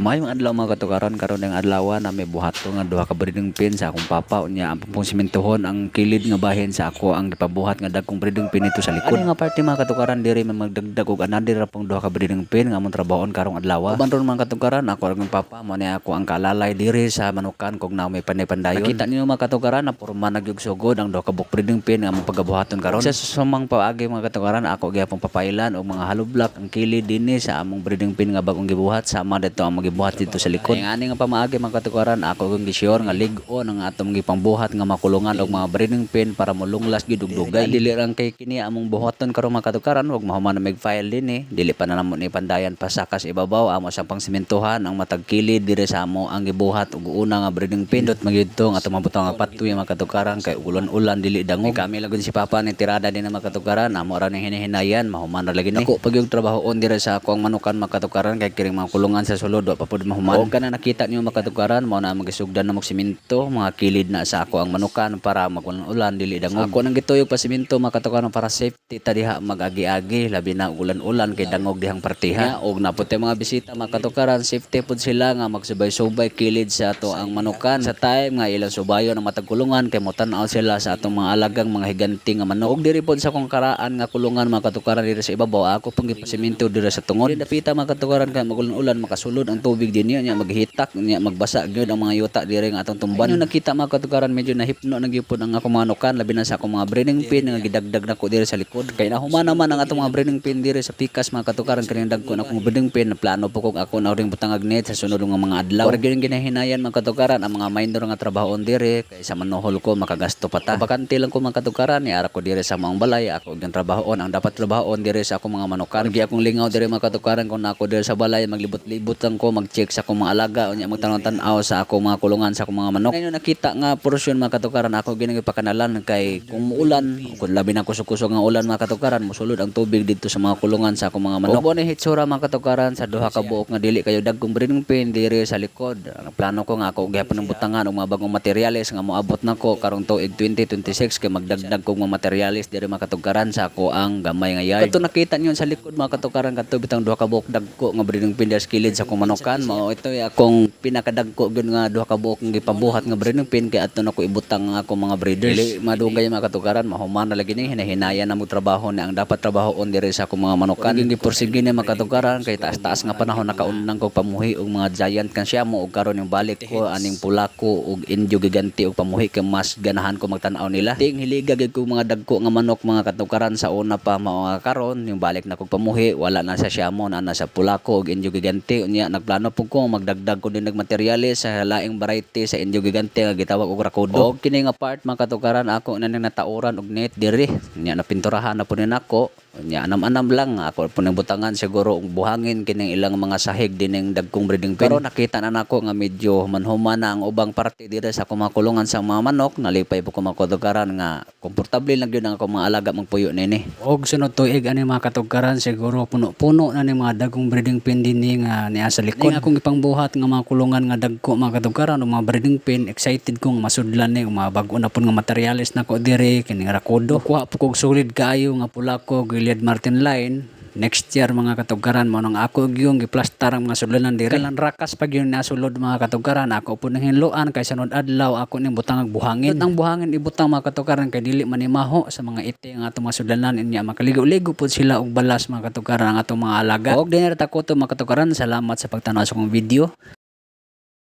Mayong adlaw mga katukaran karon ng adlaw na may buhato nga duha ka breeding pin sa akong papa unya ang pong simentohon ang kilid nga bahin sa ako ang gipabuhat nga dagkong breeding pin ito sa likod. Ano nga parte mga katukaran diri man magdagdag og another ra pong duha ka breeding pin nga among trabahon karong adlaw. Uban ron mga katukaran ako ang papa mo ni ako ang kalalay diri sa manukan kog na may panay-pandayon. Nakita niyo mga katukaran na purma nagyug sugod ang duha ka breeding pin nga among pagabuhaton karon. Sa sumang paagi mga katukaran ako gyapon papailan og mga hollow block ang kilid dinhi sa among breeding pin nga bagong gibuhat sama dito ang magibuhat dito sa likod. Ay ani nga pamaagi mga katukaran ako kung gisyor nga lig-on ang atong gipangbuhat nga makulungan og mga breeding pin para mulunglas gid og dugay. Dili lang kay kini among buhaton karon mga katukaran wag mahuman na mag-file dinhi. Dili pa na namo ni pandayan pa sa kas ibabaw amo sa pangsimentohan ang matag kilid dire sa amo ang gibuhat og una nga breeding pin dot magyudto nga mabutang nga patuy mga katukaran kay ulan-ulan dili dangog. Kami lagun si papa ni tirada din ang mga katukaran amo ra ning hinahinayan mahuman ra lagi ni. Ako pag yung trabahoon dire sa ako ang manukan mga katukaran kay kiring mga kulungan sa sulod pa pud mahuman. O kana nakita niyo mga katukaran mao na magisugdan na mo simento mga kilid na sa ako ang manukan para magulan-ulan dili dangog. Ako nang gituyog pa simento mga katukaran para safety ta diha mag-agi-agi labi na ulan-ulan kay dangog dihang partiha og naputi mga bisita mga katukaran safety pud sila nga magsubay-subay kilid sa ato ang manukan sa time nga ilang subayon ang matag kulungan kay motan-aw sila sa atong mga alagang mga higanti nga manok. Og diri pod sa kong karaan nga kulungan mga katukaran diri sa ibabaw ako pang gipasimento diri sa tungod. Dapita mga katukaran kay magulan-ulan makasulod ang tubig din niya maghitak niya magbasa gyud ang mga yuta diri nga atong tumban. Ayun nakita mga katukaran medyo nahipno na gyud ang ako manukan labi na sa akong mga breeding pin nga gidagdag nako diri sa likod. Kay nahuman naman ang atong mga breeding pin diri sa pikas mga katukaran kani dagko na akong breeding pin na plano po kog ako na ring butangag net sa sunod nga mga adlaw. Ora gyud ginahinayan mga katukaran ang mga minor nga trabahon diri kay sa manuhol ko makagasto pa ta. Bakante lang ko mga katukaran ni ara ko diri sa maong balay ako gyud trabahoon ang dapat trabahoon diri sa akong mga manukan. Gi akong lingaw diri mga katukaran kung ako diri sa balay maglibot-libot lang ko mag-check sa akong mga alaga unya magtanaw-tanaw sa akong mga kulungan sa akong mga manok. Ngayon nakita nga portion mga katukaran ako ginang ipakanalan kay kung ulan kung labi na kusog-kusog nga ulan mga katukaran mosulod ang tubig dito sa mga kulungan sa akong mga manok. Ug ni hitsura mga katukaran sa duha ka buok nga dili kayo dagkong breeding pin diri sa likod. Ang plano ko nga ako gyapon ng butangan og mga bagong materyales nga moabot nako karong tuig 2026 kay magdagdag kog mga materyales diri mga katukaran sa ako ang gamay nga yard. Ito nakita niyo sa likod mga katukaran kadto bitang duha ka buok dagko nga breeding pin diri sa kilid sa akong manukan. Mao ito ay akong pinakadagko gyud nga duha ka buok nga gipabuhat nga breeding pin kay adto nako ibutang nga akong mga breeders. Dili madugay mga katukaran mahuman na lagi ni hinahinaya na mo trabaho ni ang dapat trabahoon diri sa akong mga manukan. Yung gipursige ni mga katukaran kay taas-taas nga panahon nakaunang ko pamuhi og mga giant kan siya mo og karon yung balik ko aning pulako og indio giganti og pamuhi kay mas ganahan ko magtan-aw nila. Ting hiliga gyud ko mga dagko nga manok mga katukaran sa una pa mao nga karon yung balik na kog pamuhi wala na sa siya mo na sa pulako og indio giganti unya nagplano pug ko magdagdag ko din nagmateryales sa laing variety sa indio giganti nga gitawag og rakudo. Og kini nga part mga katukaran ako na nang natauran og net diri. Nya napinturahan na po ni nako. Nya anam-anam lang ako po nang butangan siguro og buhangin kining ilang mga sahig dining dagkong breeding pin. Pero nakita na nako nga medyo manhuman na ang ubang parte diri sa akong mga kulungan sa mga manok. Nalipay po katukaran nga komportable lang gyud ang akong mga alaga magpuyo nini. Og sunod tuig ani mga katukaran siguro puno-puno na ni mga dagkong breeding pin dinhi nga niya sa likod. Ning akong ipangbuhat nga mga kulungan nga dagko mga katukaran o mga breeding pin excited kong masudlan ni mga bag-o na pud nga materyales nako diri kining rakodo. Kuha po kog solid kaayo nga pula ko Gilead Martin line next year mga katugaran mo nang ako yung giplastar ang mga sululan diri. Kalan rakas pag yung nasulod mga katugaran ako po nang hinluan kay sunod adlaw ako ning butang buhangin. Ang buhangin ibutang mga katugaran kay dili manimaho sa mga ite nga atong mga sululan inya makaligo-ligo pud sila og balas mga katugaran ang atong mga alaga. Og dinere ta ko to mga katugaran salamat sa pagtanaw sa akong video